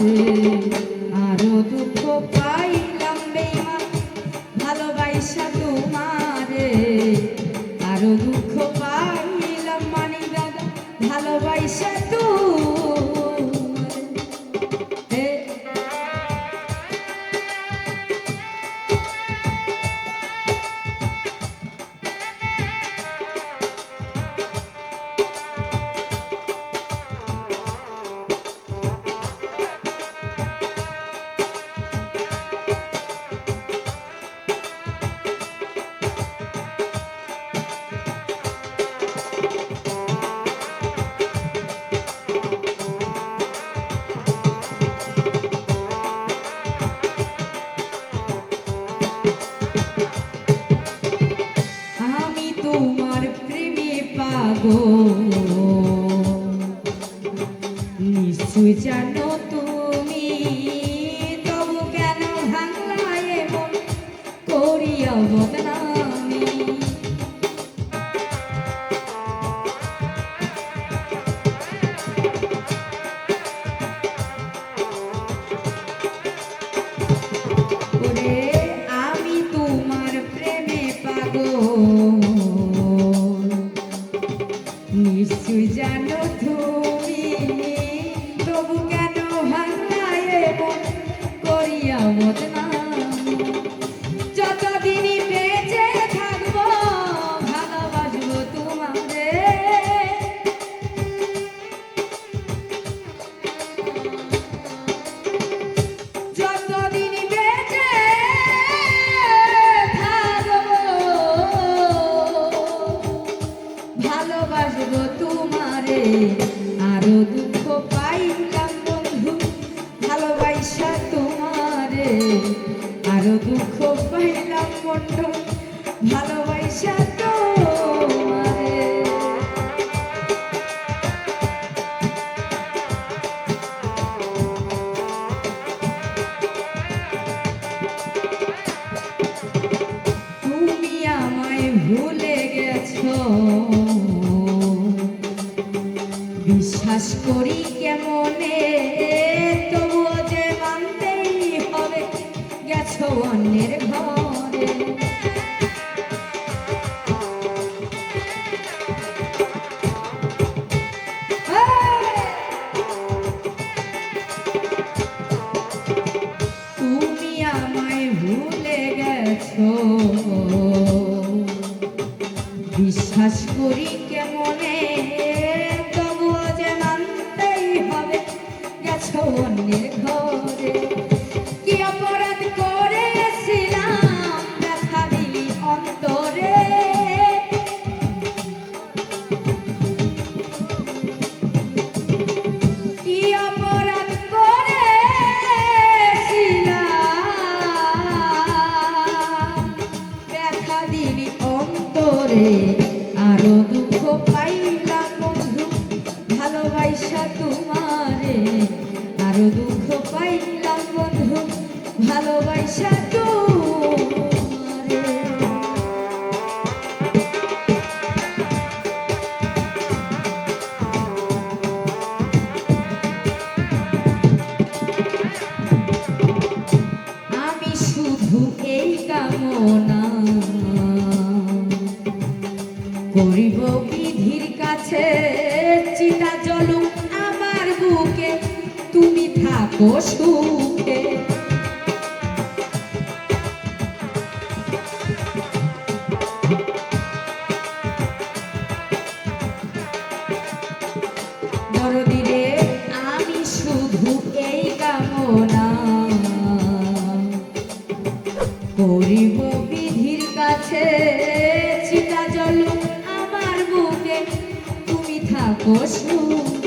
mm. নিশ্চয় জানো তুমি তবু কেন ভাঙলায় করিয়া বদনামি তবু কেন ভাঙায় করিয়া বদনামি আরও দুঃখ পাইলাম বন্ধু ভালোবাসা তোমারে তুমি আমায় ভুলে গেছো। বিশ্বাস করি কেমনে? অন্যের ঘরে তুমি আমায় ভুলে গেছো। বিশ্বাস করি কেমনে, তবুও যে মানতেই হবে অন্যের ঘরে। দুঃখ পাইলাম বন্ধু, ভালোবাসা তোমারে। আমি শুধু এই কামনা করিব বিধির কাছে চিতা জলুক আমার বুকে। তুমি থাকো সুখে। শুধু এই কামনা করিব বিধির কাছে চিতা জল আমার বুকে। তুমি থাকো সুখে।